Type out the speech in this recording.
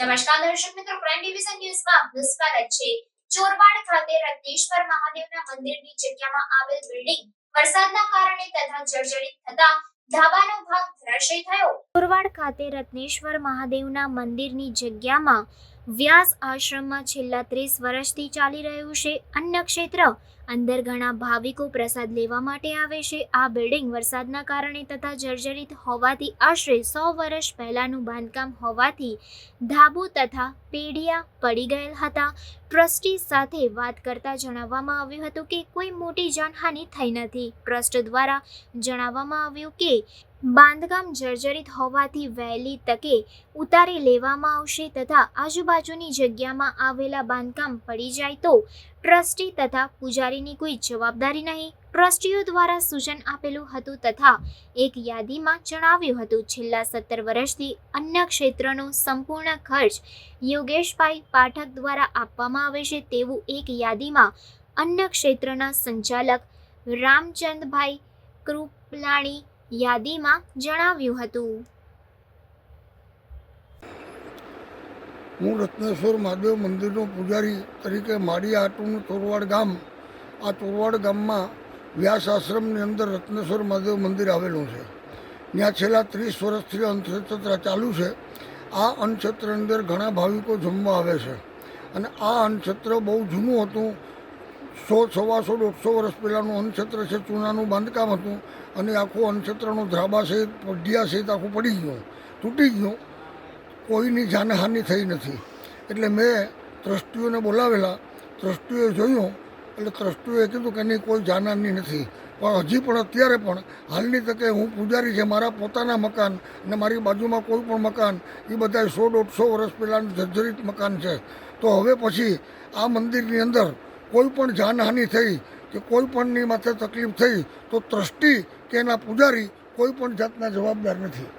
નમસ્કાર દર્શક મિત્રો ક્રાઇમ ડિવિઝન ન્યૂઝમાં આપનું સ્વાગત છે. ચોરવાડ ખાતે રત્નેશ્વર મહાદેવના મંદિરની જગ્યામાં આવેલ બિલ્ડિંગ વરસાદના કારણે તથા જર્જરિત થતા ધાબાનો ભાગ ધરાશય થયો. ચોરવાડ ખાતે રત્નેશ્વર મહાદેવના મંદિરની જગ્યામાં વ્યાસ આશ્રમમાં છેલ્લા ત્રીસ વર્ષથી ચાલી રહ્યું છે. અન્ન ક્ષેત્ર અંદર ઘણા ભાવિકો પ્રસાદ લેવા માટે આવે છે. આ બિલ્ડિંગ વરસાદના કારણે તથા જર્જરિત હોવાથી આશરે સો વર્ષ પહેલાંનું બાંધકામ હોવાથી ધાબુ તથા પેઢિયા પડી ગયેલ હતા. ટ્રસ્ટી સાથે વાત કરતા જણાવવામાં આવ્યું હતું કે કોઈ મોટી જાનહાનિ થઈ નથી. ટ્રસ્ટ દ્વારા જણાવવામાં આવ્યું કે બાંધકામ જર્જરિત હોવાથી વહેલી તકે ઉતારી લેવામાં આવશે તથા આજુબાજુની જગ્યામાં આવેલા બાંધકામ પડી જાય તો ટ્રસ્ટી તથા પૂજારીની કોઈ જવાબદારી નહીં. ટ્રસ્ટીઓ દ્વારા સૂચન આપેલું હતું તથા એક યાદીમાં જણાવ્યું હતું, છેલ્લા સત્તર વર્ષથી અન્ય ક્ષેત્રનો સંપૂર્ણ ખર્ચ યોગેશભાઈ પાઠક દ્વારા આપવામાં આવે છે તેવું એક યાદીમાં અન્ય ક્ષેત્રના સંચાલક રામચંદભાઈ કૃપલાણી યાદીમાં જણાવ્યું હતું. હું રત્નેશ્વર મહાદેવ મંદિરનો પૂજારી તરીકે મારી આટુનું તોરવાડ ગામ, આ તોરવાડ ગામમાં વ્યાસ આશ્રમની અંદર રત્નેશ્વર મહાદેવ મંદિર આવેલું છે. ત્યાં છેલ્લા ત્રીસ વર્ષથી અન્નક્ષેત્ર ચાલુ છે. આ અન્નક્ષેત્રની અંદર ઘણા ભાવિકો જમવા આવે છે. અને આ અન્નક્ષેત્ર બહુ જૂનું હતું. સો સવાસો દોઢસો વર્ષ પહેલાંનું અન્નક્ષેત્ર છે, ચૂનાનું બાંધકામ હતું અને આખું અન્નક્ષેત્રનું ધ્રાબા સહિત, પઢિયા સહિત આખું પડી ગયું, તૂટી ગયું. કોઈની જાનહાનિ થઈ નથી. એટલે મેં ટ્રસ્ટીઓને બોલાવેલા. ટ્રસ્ટીઓએ જોયું, એટલે ટ્રસ્ટીઓએ કીધું કે નહીં, કોઈ જાનહાનિ નથી. પણ હજી પણ અત્યારે પણ હાલની તકે હું પૂજારી છે, મારા પોતાના મકાન અને મારી બાજુમાં કોઈ પણ મકાન, એ બધા સો દોઢસો વર્ષ પહેલાંનું જર્જરિત મકાન છે. તો હવે પછી આ મંદિરની અંદર કોઈ પણ જાનહાનિ થઈ કે કોઈ પણની માથે તકલીફ થઈ તો ટ્રસ્ટી કે એના પૂજારી કોઈ પણ જાતના જવાબદાર નથી.